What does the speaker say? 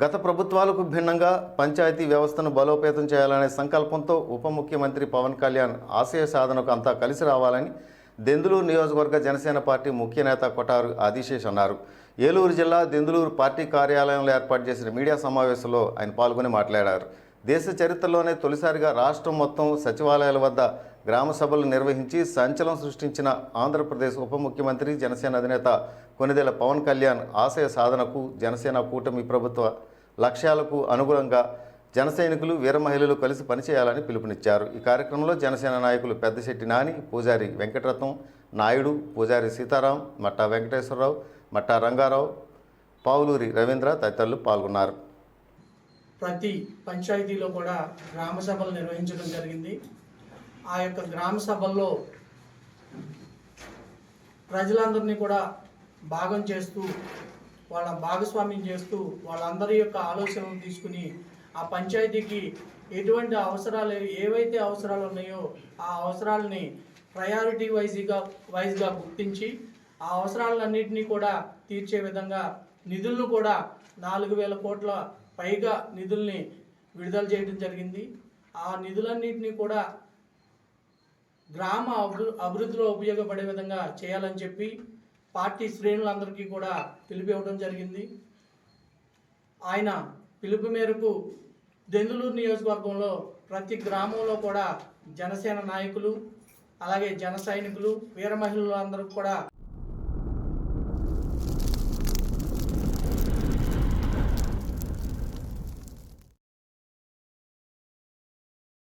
గత ప్రభుత్వాలకు భిన్నంగా పంచాయతీ వ్యవస్థను బలోపేతం చేయాలనే సంకల్పంతో ఉప ముఖ్యమంత్రి పవన్ కళ్యాణ్ ఆశయ సాధనకు అంతా కలిసి రావాలని దెందులూరు నియోజకవర్గ జనసేన పార్టీ ముఖ్య నేత కొటారు ఆదిశేష్ అన్నారు. ఏలూరు జిల్లా దెందులూరు పార్టీ కార్యాలయంలో ఏర్పాటు చేసిన మీడియా సమావేశంలో ఆయన పాల్గొని మాట్లాడారు. దేశ చరిత్రలోనే తొలిసారిగా రాష్ట్రం మొత్తం సచివాలయాల వద్ద గ్రామ సభలు నిర్వహించి సంచలనం సృష్టించిన ఆంధ్రప్రదేశ్ ఉప ముఖ్యమంత్రి జనసేన అధినేత కొనిదెల పవన్ కళ్యాణ్ ఆశయ సాధనకు జనసేన కూటమి ప్రభుత్వ లక్ష్యాలకు అనుగుణంగా జన సైనికులు వీర మహిళలు కలిసి పనిచేయాలని పిలుపునిచ్చారు. ఈ కార్యక్రమంలో జనసేన నాయకులు పెద్దశెట్టి నాని పూజారి వెంకటరత్నం నాయుడు పూజారి సీతారాం మట్టా వెంకటేశ్వరరావు మట్టా రంగారావు పావులూరి రవీంద్ర తదితరులు పాల్గొన్నారు. ప్రతి పంచాయతీలో కూడా గ్రామ సభలు నిర్వహించడం జరిగింది. ఆ యొక్క గ్రామ సభల్లో ప్రజలందరినీ కూడా భాగం చేస్తూ వాళ్ళ భాగస్వామ్యం చేస్తూ వాళ్ళందరి యొక్క ఆలోచనలు తీసుకుని ఆ పంచాయతీకి ఎటువంటి అవసరాలు ఏవైతే అవసరాలు ఉన్నాయో ఆ అవసరాలని ప్రయారిటీ వైజ్గా వైజ్గా గుర్తించి ఆ అవసరాలన్నింటినీ కూడా తీర్చే విధంగా నిధులను కూడా నాలుగు వేల కోట్ల పైగా నిధుల్ని విడుదల చేయడం జరిగింది. ఆ నిధులన్నింటినీ కూడా గ్రామ అభివృద్ధిలో ఉపయోగపడే విధంగా చేయాలని చెప్పి పార్టీ శ్రేణులందరికీ కూడా పిలుపు ఇవ్వడం జరిగింది. ఆయన పిలుపు మేరకు దెందులూరు నియోజకవర్గంలో ప్రతి గ్రామంలో కూడా జనసేన నాయకులు అలాగే జన సైనికులు వీర మహిళలు అందరూ కూడా